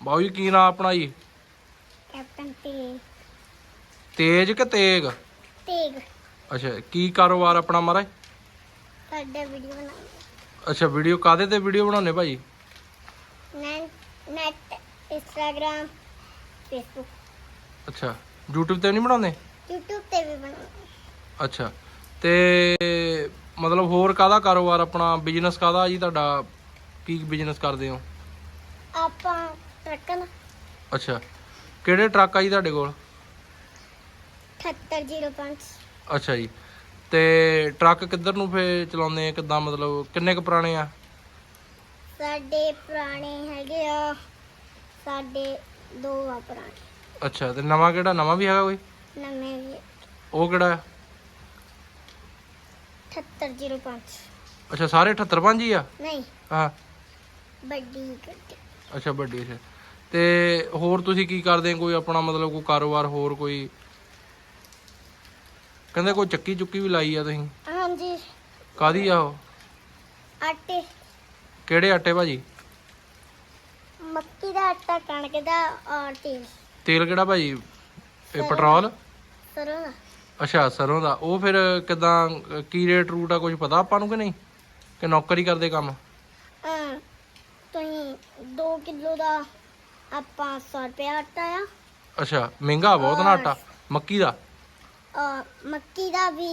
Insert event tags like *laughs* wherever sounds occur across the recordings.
ਬਾਊ ਜੀ ਕੀ ਨਾਮ ਆਪਣਾ ਜੀ? ਕੈਪਟਨ ਤੇ ਤੇਜ ਕਿ ਤੇਗ? ਤੇਗ। ਅੱਛਾ ਕੀ ਕਾਰੋਬਾਰ ਆਪਣਾ ਮਹਾਰਾਜ ਸਾਡਾ ਵੀਡੀਓ ਬਣਾਉਂਦੇ। ਅੱਛਾ ਵੀਡੀਓ ਕਾਦੇ ਤੇ ਵੀਡੀਓ ਬਣਾਉਨੇ ਭਾਜੀ? Net Instagram Facebook. ਅੱਛਾ YouTube ਤੇ ਨਹੀਂ ਬਣਾਉਂਦੇ? YouTube ਤੇ ਵੀ ਬਣਾਉਂਦੇ। ਅੱਛਾ ਤੇ ਮਤਲਬ ਹੋਰ ਕਾਦਾ ਕਾਰੋਬਾਰ ਆਪਣਾ ਬਿਜ਼ਨਸ ਕਾਦਾ ਜੀ ਤੁਹਾਡਾ? ਕੀ ਬਿਜ਼ਨਸ ਕਰਦੇ ਹੋ? ਆਪਾਂ ਟਰੱਕਨ ਅੱਛਾ। ਕਿਹੜੇ ਟਰੱਕ ਆ ਜੀ ਤੁਹਾਡੇ ਕੋਲ? 7805 ਅੱਛਾ ਜੀ। ਤੇ ਟਰੱਕ ਕਿੱਧਰ ਨੂੰ ਫੇ ਚਲਾਉਂਦੇ ਆ? ਕਿੱਦਾਂ ਮਤਲਬ ਕਿੰਨੇ ਕੁ ਪੁਰਾਣੇ ਆ? ਸਾਡੇ ਪੁਰਾਣੇ ਹੈਗੇ ਆ। ਸਾਡੇ ਦੋ ਆ ਪੁਰਾਣੇ। ਅੱਛਾ ਤੇ ਨਵਾਂ ਕਿਹੜਾ? ਨਵਾਂ ਵੀ ਹੈਗਾ ਕੋਈ? ਨਵੇਂ ਵੀ। ਉਹ ਕਿਹੜਾ? ਆ? 7805 ਅੱਛਾ ਸਾਰੇ 78 ਪੰਜ ਹੀ ਆ? ਨਹੀਂ। ਹਾਂ। ਵੱਡੀ ਗੱਡੀ। ਅੱਛਾ ਵੱਡੀ ਅੱਛਾ ਤੇ ਹੋਰ ਤੁਸੀਂ ਕੀ ਕਰਦੇ? ਕੋਈ ਆਪਣਾ ਮਤਲਬ ਕੋਈ ਕਾਰੋਬਾਰ ਹੋਰ ਕੋਈ? ਕਹਿੰਦੇ ਕੋਈ ਚੱਕੀ ਚੁੱਕੀ ਵੀ ਲਾਈ ਆ ਤੁਸੀਂ? ਹਾਂਜੀ। ਕਾਦੀ ਆ ਉਹ? ਆਟੇ। ਕਿਹੜੇ ਆਟੇ ਭਾਜੀ? ਮੱਕੀ ਦਾ ਆਟਾ ਕਣਕ ਦਾ ਔਰ ਤੇਲ। ਤੇਲ ਕਿਹੜਾ ਭਾਜੀ? ਇਹ। ਪੈਟਰੋਲ? ਸਰੋਂ ਦਾ। ਅੱਛਾ ਸਰੋਂ ਦਾ। ਉਹ ਫਿਰ ਕਿਦਾਂ ਕੀ ਰੇਟ ਰੂਟ ਆ ਕੁਝ ਪਤਾ ਆਪਾਂ ਨੂੰ ਕਿ ਨਹੀਂ? ਕਿ ਨੌਕਰੀ ਕਰਦੇ ਕੰਮ? ਅਮ ਤੁਸੀਂ 2 ਕਿਲੋ ਦਾ ਆਪਾਂ 100 ਰੁਪਏ ਆਟਾ ਆ। ਅੱਛਾ ਮਹਿੰਗਾ ਬਹੁਤ ਨਾ ਆਟਾ ਮੱਕੀ ਦਾ? ਮੱਕੀ ਦਾ ਵੀ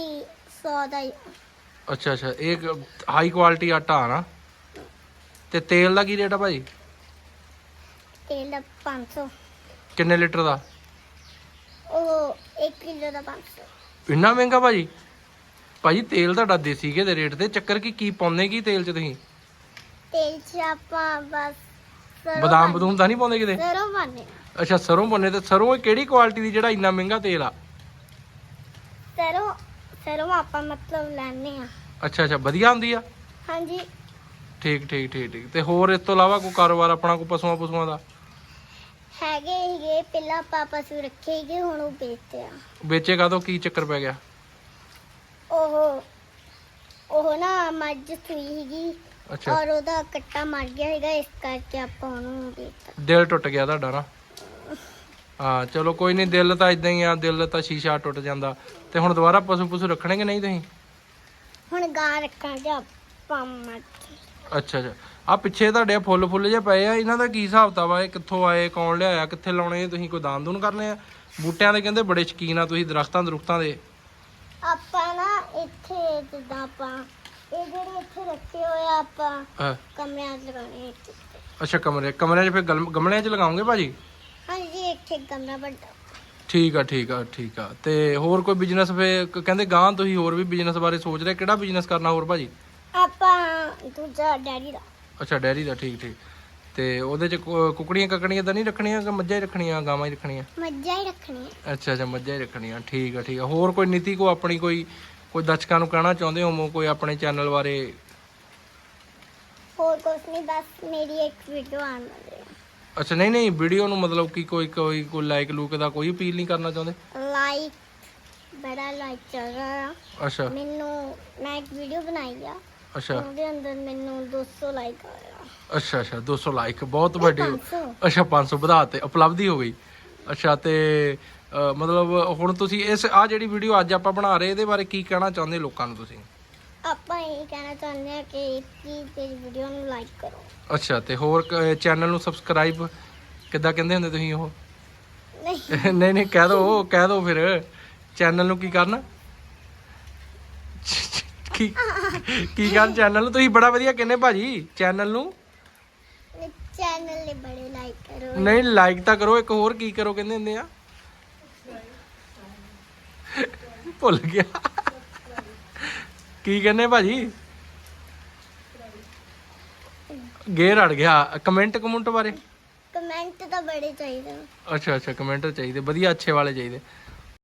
100 ਦਾ ਹੀ। ਅੱਛਾ ਅੱਛਾ ਇਹ ਹਾਈ ਕੁਆਲਿਟੀ ਆਟਾ ਆ ਨਾ। ਤੇ ਤੇਲ ਦਾ ਕੀ ਰੇਟ ਆ ਭਾਜੀ ਤੇਲ ਦਾ 500 ਕਿੰਨੇ ਲੀਟਰ ਦਾ? ਉਹ 1 ਕਿਲੋ ਦਾ 500 ਇੰਨਾ ਮਹਿੰਗਾ ਭਾਜੀ ਭਾਜੀ ਤੇਲ ਤੁਹਾਡਾ ਦੇਸੀ ਘੇ ਦੇ ਰੇਟ ਤੇ। ਚੱਕਰ ਕੀ ਕੀ ਪਾਉਂਦੇ ਕੀ ਤੇਲ ਚ ਤੁਸੀਂ? ਤੇਲ ਚ ਆਪਾਂ ਬਸ ਬਦਾਮ ਬਦੂਮ ਤਾਂ ਨਹੀਂ ਪਾਉਂਦੇ ਕਿਤੇ? ਸਰੋਂ ਪਾਉਂਦੇ ਅੱਛਾ ਸਰੋਂ ਪਾਉਂਦੇ ਤੇ ਸਰੋਂ ਇਹ ਕਿਹੜੀ ਕੁਆਲਿਟੀ ਦੀ ਜਿਹੜਾ ਇੰਨਾ ਮਹਿੰਗਾ ਤੇਲ ਆ? ਸਰੋਂ ਸਰੋਂ ਆਪਾਂ ਮਤਲਬ ਲੈਣੇ ਆ ਅੱਛਾ ਅੱਛਾ ਵਧੀਆ ਹੁੰਦੀ ਆ? ਹਾਂਜੀ। ਠੀਕ ਠੀਕ ਠੀਕ ਠੀਕ। ਤੇ ਹੋਰ ਇਸ ਤੋਂ ਇਲਾਵਾ ਕੋਈ ਕਾਰੋਬਾਰ ਆਪਣਾ ਕੋਈ ਪਸ਼ੂਆਂ ਪਸ਼ੂਆਂ ਦਾ? ਹੈਗੇ ਹੀਗੇ ਪਹਿਲਾਂ ਆਪਾਂ ਪਸ਼ੂ ਰੱਖੇ ਹੀਗੇ ਹੁਣ ਉਹ ਵੇਚਦੇ ਆ। ਵੇਚੇ ਕਾਹਤੋਂ? ਕੀ ਚੱਕਰ ਪੈ ਗਿਆ? ਉਹ ਉਹ ਨਾ ਮੱਝ ਸੂਈ ਹੀਗੀ ਅੱਛਾ। ਔਰ ਉਹਦਾ ਕੱਟਾ ਮਰ ਗਿਆ ਹੈਗਾ ਇਸ ਕਰਕੇ ਆਪਾਂ ਉਹਨੂੰ ਵੇਚਤਾ ਦਿਲ ਟੁੱਟ ਗਿਆ ਤੁਹਾਡਾ ਨਾ? ਹਾਂ ਚਲੋ ਕੋਈ ਨਹੀਂ ਦਿਲ ਤਾਂ ਇਦਾਂ ਹੀ ਆ ਦਿਲ ਤਾਂ ਸ਼ੀਸ਼ਾ ਟੁੱਟ ਜਾਂਦਾ। ਤੇ ਹੁਣ ਦੁਬਾਰਾ ਪਸ਼ੂ ਪਸ਼ੂ ਰੱਖਣੇ ਕਿ ਨਹੀਂ ਤੁਸੀਂ? ਹੁਣ ਗਾਂ ਰੱਖਾਂਗੇ ਆਪਾਂ ਮੱਝ ਅੱਛਾ ਅੱਛਾ। ਆ ਪਿੱਛੇ ਤੁਹਾਡੇ ਫੁੱਲ ਫੁੱਲ ਜੇ ਪਏ ਆ ਇਹਨਾਂ ਦਾ ਕੀ ਹਿਸਾਬ ਤਾ ਵਾ ਇਹ ਕਿੱਥੋਂ ਆਏ ਕੌਣ ਲਿਆਇਆ ਕਿੱਥੇ ਲਾਉਣੇ ਇਹ ਤੁਸੀਂ ਕੋਈ ਦਾਨ ਦੂਨ ਕਰਨੇ ਆ? ਬੂਟਿਆਂ ਦੇ ਕਹਿੰਦੇ ਬੜੇ ਸ਼ਕੀਨ ਆ ਤੁਸੀਂ ਦਰਖਤਾਂ ਦਰੁਖਤਾਂ ਦੇ। ਆਪਾਂ ਨਾ ਇੱਥੇ ਜਿੱਦਾਂ ਆਪਾਂ ਇਹ ਜਿਹੜੇ ਇੱਥੇ ਰੱਖੇ ਹੋਏ ਆ ਆਪਾਂ ਹਾਂ, ਕਮਰਿਆਂ 'ਚ ਲਗਾਉਣੇ ਇੱਥੇ। ਅੱਛਾ ਕਮਰੇ ਕਮਰਿਆਂ 'ਚ ਫਿਰ ਗਲ- ਗਮਲਿਆਂ 'ਚ ਲਗਾਉਂਗੇ ਭਾਜੀ? ਹਾਂਜੀ ਇੱਥੇ ਕਮਰਾ ਵੱਡਾ। ਠੀਕ ਆ ਠੀਕ ਆ ਠੀਕ ਆ। ਤੇ ਹੋਰ ਕੋਈ ਬਿਜ਼ਨਸ ਫੇ ਕਹਿੰਦੇ ਗਾਂ ਤੁਸੀਂ ਹੋਰ ਵੀ ਬਿਜ਼ਨਸ ਬਾਰੇ ਸੋਚ ਰਹੇ ਕਿਹੜਾ ਬਿਜ਼ਨਸ ਕਰਨਾ ਹੋਰ ਭਾਜੀ? ਆਪਾਂ ਦੂਜਾ ਡੈਡੀ ਦਾ। ਅੱਛਾ ਡੈਰੀ ਦਾ ਠੀਕ ਠੀਕ। ਤੇ ਉਹਦੇ 'ਚ ਕੁ- ਕੁਕੜੀਆਂ ਕੱਕੜੀਆਂ ਤਾਂ ਨਹੀਂ ਰੱਖਣੀਆਂ ਕਿ ਮੱਝਾਂ ਹੀ ਰੱਖਣੀਆਂ ਗਾਵਾਂ ਹੀ ਰੱਖਣੀਆਂ? ਮੱਝਾਂ ਹੀ ਰੱਖਣੀਆਂ। ਅੱਛਾ ਅੱਛਾ ਮੱਝਾਂ ਹੀ ਰੱਖਣੀਆਂ। ਠੀਕ ਆ ਠੀਕ ਆ। ਹੋਰ ਕੋਈ ਨੀਤੀ ਕੋ ਆਪਣੀ ਕੋਈ ਕੋਈ ਦਰਸ਼ਕਾਂ ਨੂੰ ਕਹਿਣਾ ਚਾਹੁੰਦੇ ਹੋ ਕੋਈ ਆਪਣੇ ਚੈਨਲ ਬਾਰੇ? ਹੋਰ ਕੁਛ ਨਹੀਂ ਬਸ ਮੇਰੀ ਇੱਕ ਵੀਡੀਓ ਆਉਣ ਵਾਲੀ ਹੈ ਅੱਛਾ ਨਹੀਂ ਨਹੀਂ ਵੀਡੀਓ ਨੂੰ ਮਤਲਬ ਕਿ ਕੋਈ ਕੋਈ ਕੋਈ ਲਾਈਕ ਲੂਕ ਦਾ ਕੋਈ ਅਪੀਲ ਨਹੀਂ ਕਰਨਾ ਚਾਹੁੰਦੇ? ਲਾਈਕ ਬੜਾ ਲਾਈਕ ਚੱਲ ਰਿਹਾ ਅੱਛਾ। ਮੈਨੂੰ ਮੈਂ ਇੱਕ ਵੀਡੀਓ ਬਣਾਈ ਆ। ਅੱਛਾ। ਉਹਦੇ ਅੰਦਰ ਮੈਨੂੰ 200 ਲਾਈਕ ਆਇਆ ਅੱਛਾ ਅੱਛਾ 200 ਲਾਈਕ ਬਹੁਤ ਵੱਡੀ। 500 ਅੱਛਾ 500 ਵਧਾ ਤੇ ਉਪਲਬਧੀ ਹੋ ਗਈ। ਅੱਛਾ ਤੇ ਮਤਲਬ ਹੁਣ ਤੁਸੀਂ ਇਸ ਆ ਜਿਹੜੀ ਵੀਡੀਓ ਅੱਜ ਆਪਾਂ ਬਣਾ ਰਹੇ ਇਹਦੇ ਬਾਰੇ ਕੀ ਕਹਿਣਾ ਚਾਹੁੰਦੇ ਲੋਕਾਂ ਨੂੰ ਤੁਸੀਂ? ਆਪਾਂ ਇਹ ਕਹਿਣਾ ਚਾਹੁੰਦੇ ਹਾਂ ਕਿ ਪਲੀਜ਼ ਤੇਰੀ ਵੀਡੀਓ ਨੂੰ ਲਾਈਕ ਕਰੋ। ਅੱਛਾ ਤੇ ਹੋਰ ਚੈਨਲ ਨੂੰ ਸਬਸਕ੍ਰਾਈਬ ਕਿੱਦਾਂ ਕਹਿੰਦੇ ਹੁੰਦੇ ਤੁਸੀਂ ਉਹ? ਨਹੀਂ। *laughs* ਨਹੀਂ ਨਹੀਂ ਕਹਿ ਦੋ ਕਹਿ ਦੋ ਫਿਰ। ਚੈਨਲ ਨੂੰ ਕੀ ਕਰਨਾ? ਕੀ ਕੀ ਕਰਨ ਚੈਨਲ ਨੂੰ? ਤੁਸੀਂ ਬੜਾ ਵਧੀਆ ਕਹਿੰਦੇ ਭਾਜੀ ਚੈਨਲ ਨੂੰ। ਚੈਨਲ ਨੇ ਬੜੇ ਲਾਈਕ ਕਰੋ। ਨਹੀਂ ਲਾਈਕ ਤਾਂ ਕਰੋ ਇੱਕ ਹੋਰ ਕੀ ਕਰੋ ਕਹਿੰਦੇ ਹੁੰਦੇ ਆ? ਭੁੱਲ ਗਿਆ। ਕੀ ਕਹਿੰਦੇ ਭਾਜੀ? ਗੇਰ ਅੜ ਗਿਆ। ਕਮੈਂਟ ਕਮੈਂਟ ਬਾਰੇ? ਕਮੈਂਟ ਤਾਂ ਬੜੇ ਚਾਹੀਦੇ ਨੇ। ਅੱਛਾ ਅੱਛਾ ਕਮੈਂਟ ਚਾਹੀਦੇ। ਵਧੀਆ ਅੱਛੇ ਵਾਲੇ ਚਾਹੀਦੇ।